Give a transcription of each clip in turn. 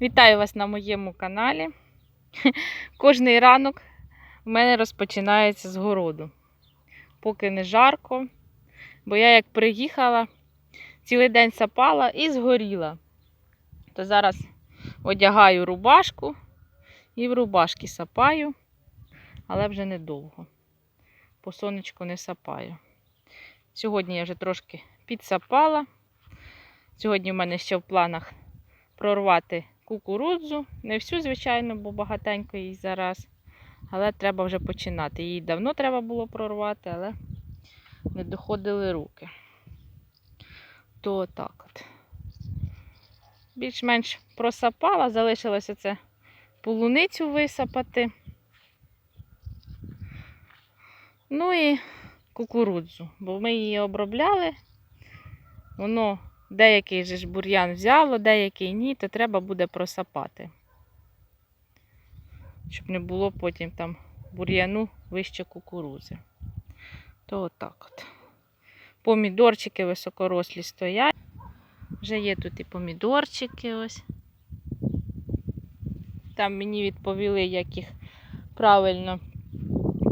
Вітаю вас на моєму каналі. Кожний ранок в мене розпочинається з городу. Поки не жарко, бо я як приїхала, цілий день сапала і згоріла. То зараз одягаю рубашку і в рубашки сапаю, але вже недовго. По сонечку не сапаю. Сьогодні я вже трошки підсапала. Сьогодні в мене ще в планах прорвати кукурудзу. Не всю, звичайно, бо багатенько їй зараз. Але треба вже починати. Її давно треба було прорвати, але не доходили руки. То так от. Більш-менш просапала, залишилося це полуницю висапати. Ну і кукурудзу, бо ми її обробляли. Воно деякий же ж бур'ян взяло, деякий ні, то треба буде просапати. Щоб не було потім там бур'яну вище кукурузи. То отак от. Помідорчики високорослі стоять. Вже є тут і помідорчики ось. Там мені відповіли, як їх правильно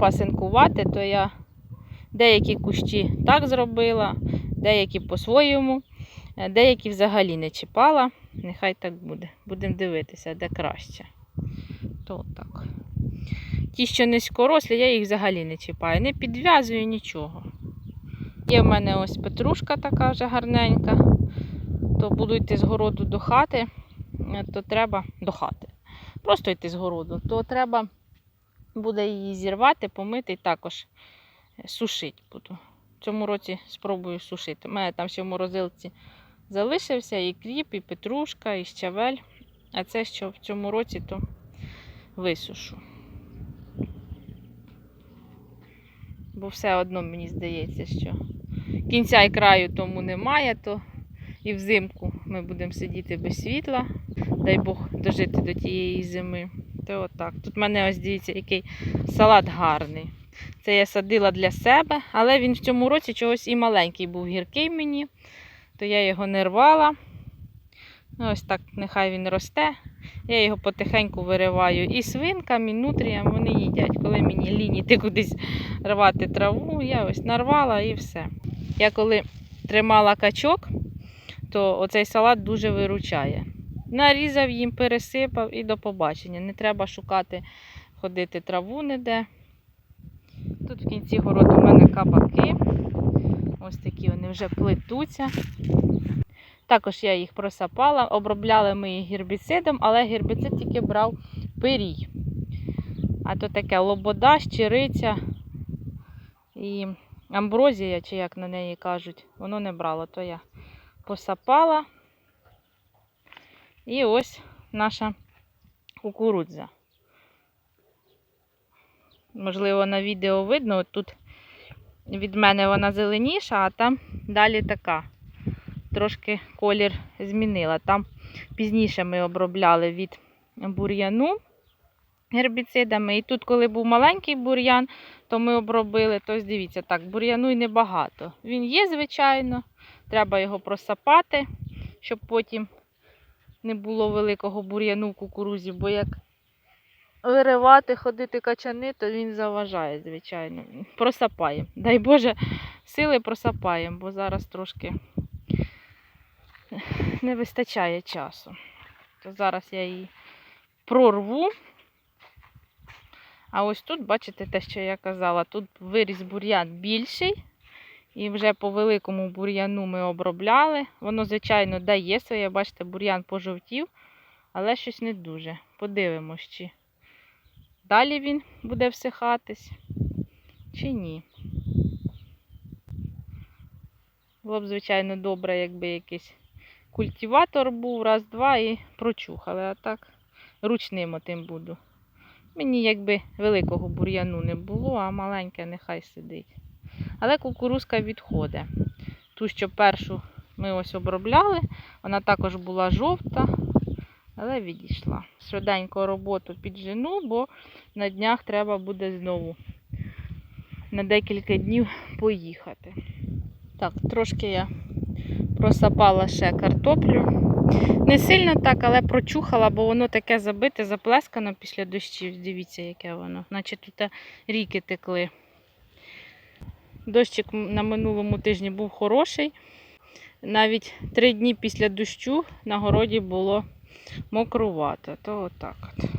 пасинкувати, то я деякі кущі так зробила, деякі по-своєму, деякі взагалі не чіпала. Нехай так буде. Будемо дивитися, де краще. То так. Ті, що низькорослі, я їх взагалі не чіпаю, не підв'язую нічого. Є в мене ось петрушка така вже гарненька, то буду йти з городу до хати, е, то треба до хати. Просто йти з городу, то треба буде її зірвати, помити і також сушити буду. В цьому році спробую сушити. У мене там ще в морозилці залишився і кріп, і петрушка, і щавель. А це що в цьому році, то висушу. Бо все одно мені здається, що кінця і краю тому немає, то і взимку ми будемо сидіти без світла. Дай Бог дожити до тієї зими. То отак. Тут в мене ось дивіться, який салат гарний. Це я садила для себе, але він в цьому році чогось і маленький був гіркий мені, то я його не рвала. Ну, Ось так, нехай він росте. Я його потихеньку вириваю і свинкам, і нутріям вони їдять. Коли мені лінь іти кудись рвати траву, я ось нарвала і все. Я коли тримала качок, то оцей салат дуже виручає. Нарізав їм, пересипав і до побачення. Не треба шукати, ходити траву ніде. Тут в кінці городу в мене кабаки. Ось такі вони вже плетуться. Також я їх просапала, обробляли ми їх гербіцидом, але гербіцид тільки брав пирій. А то таке лобода, щириця і амброзія, чи як на неї кажуть, воно не брало. То я посапала. І ось наша кукурудза. Можливо, на відео видно, от тут від мене вона зеленіша, а там далі така. Трошки колір змінила. Там пізніше ми обробляли від бур'яну гербіцидами. І тут, коли був маленький бур'ян, то ми обробили. Тобто, дивіться, так, бур'яну й небагато. Він є, звичайно, треба його просапати, щоб потім не було великого бур'яну в кукурузі, бо як виривати, ходити качани, то він заважає, звичайно. Просапаємо. Дай Боже, сили просапаємо, бо зараз трошки не вистачає часу. То зараз я її прорву. А ось тут, бачите, те, що я казала, тут виріс бур'ян більший. І вже по великому бур'яну ми обробляли. Воно, звичайно, дає своє, бачите, бур'ян пожовтів, але щось не дуже. Подивимось, чи далі він буде всихатись, чи ні. Було б, звичайно, добре, якби якийсь культиватор був, раз-два і прочухали. А так ручним отим буду. Мені якби великого бур'яну не було, а маленьке нехай сидить. Але кукурузка відходить. Ту, що першу ми ось обробляли, вона також була жовта, але відійшла. Швиденько роботу піджену, бо на днях треба буде знову на декілька днів поїхати. Так, трошки я просапала ще картоплю. не сильно так, але прочухала, бо воно таке забите, заплескано після дощів. Дивіться, яке воно. Наче тут ріки текли. Дощик на минулому тижні був хороший. Навіть три дні після дощу на городі було мокрувато. То отак от.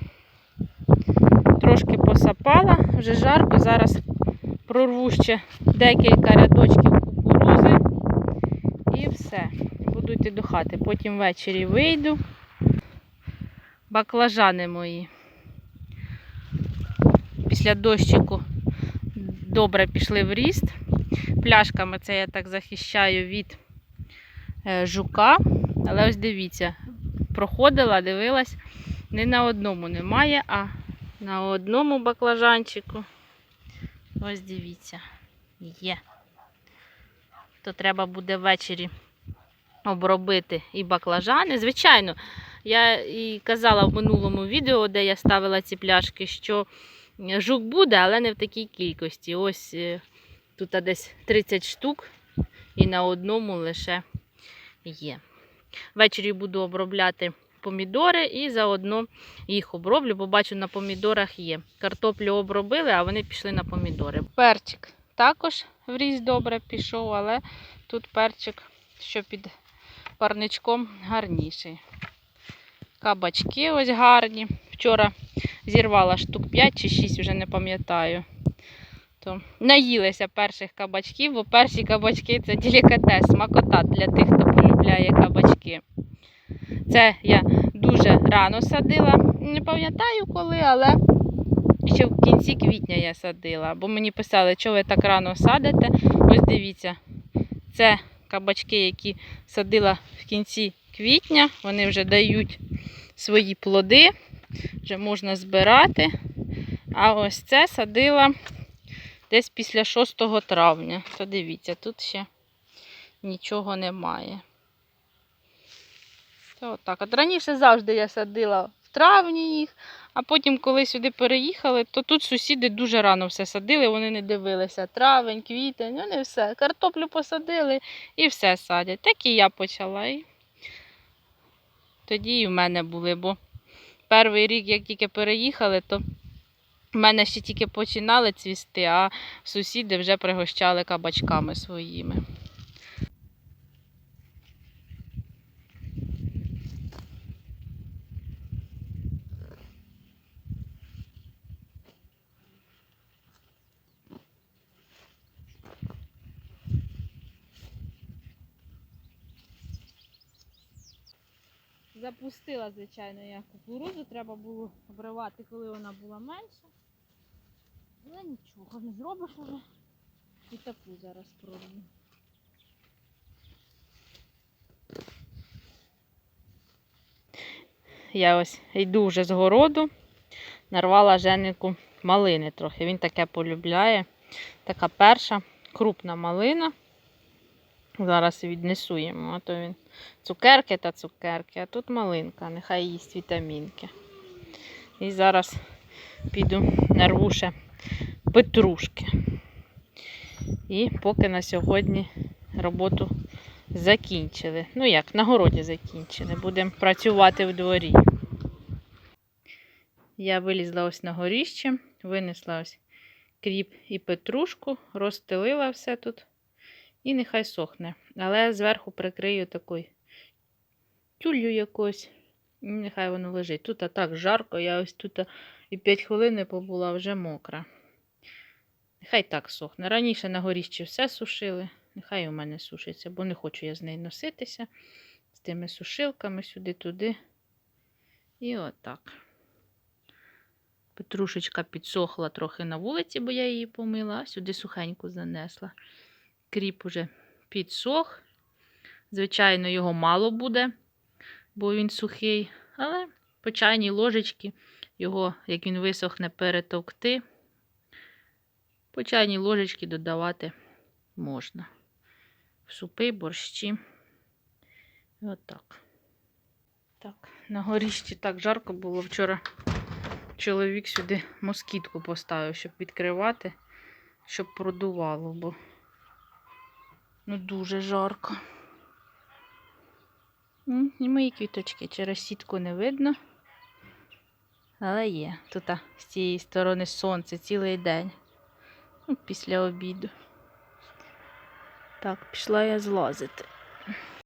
Трошки посапала, вже жарко. Зараз прорву ще декілька рядочків кукурузи і все. Буду йти до хати. Потім ввечері вийду. Баклажани мої. Після дощику добре пішли в ріст. Пляшками це я так захищаю від е, жука. Але ось дивіться, проходила, дивилась, не на одному немає, а на одному баклажанчику. Ось дивіться, є. То треба буде ввечері обробити і баклажани. Звичайно, я і казала в минулому відео, де я ставила ці пляшки, що жук буде, але не в такій кількості. Ось е, тут десь 30 штук, і на одному лише є. Ввечері буду обробляти помідори і заодно їх оброблю, бо бачу, на помідорах є. Картоплю обробили, а вони пішли на помідори. Перчик також в ріс добре пішов, але тут перчик, що під парничком, гарніший. Кабачки ось гарні. Вчора зірвала штук 5 чи 6, вже не пам'ятаю. То наїлися перших кабачків, бо перші кабачки це делікатес, смакота для тих, хто полюбляє кабачки. Це я дуже рано садила. Не пам'ятаю коли, але ще в кінці квітня я садила. Бо мені писали, що ви так рано садите. Ось дивіться, це кабачки, які садила в кінці квітня. Вони вже дають свої плоди, вже можна збирати. А ось це садила десь після 6 травня. То дивіться, тут ще нічого немає. То отак. От раніше завжди я садила в травні їх, а потім, коли сюди переїхали, то тут сусіди дуже рано все садили, вони не дивилися. Травень, квітень, вони все. Картоплю посадили і все садять. Так і я почала. І тоді і в мене були, бо перший рік, як тільки переїхали, то мене ще тільки починали цвісти, а сусіди вже пригощали кабачками своїми. Запустила, звичайно, я кукурудзу, треба було обривати, коли вона була менша. Але нічого, не зробиш уже. І таку зараз спробую. Я ось йду вже з городу, нарвала женику малини трохи. Він таке полюбляє. Така перша крупна малина. Зараз віднесу йому, а то він цукерки та цукерки, а тут малинка, нехай їсть вітамінки. І зараз піду нарву ще петрушки. І поки на сьогодні роботу закінчили. Ну як, на городі закінчили. Будемо працювати в дворі. Я вилізла ось на горіще, винесла ось кріп і петрушку, розстелила все тут. І нехай сохне. Але зверху прикрию такою тюлью якось. І нехай воно лежить. Тут так жарко, я ось тут і 5 хвилин не побула вже мокра. Нехай так сохне. Раніше на горіщі все сушили. Нехай у мене сушиться, бо не хочу я з нею носитися. З тими сушилками сюди-туди. І отак. Петрушечка підсохла трохи на вулиці, бо я її помила, а сюди сухеньку занесла. Кріп уже підсох. Звичайно, його мало буде, бо він сухий. Але по чайній ложечці його, як він висохне, перетовкти. По чайній ложечці додавати можна. В супи, борщі. Отак. Так, на горіщі так жарко було вчора. Чоловік сюди москітку поставив, щоб відкривати, щоб продувало, бо Ну, дуже жарко. І мої квіточки через сітку не видно. Але є. Тут з цієї сторони сонце цілий день. Ну, після обіду. Так, пішла я злазити.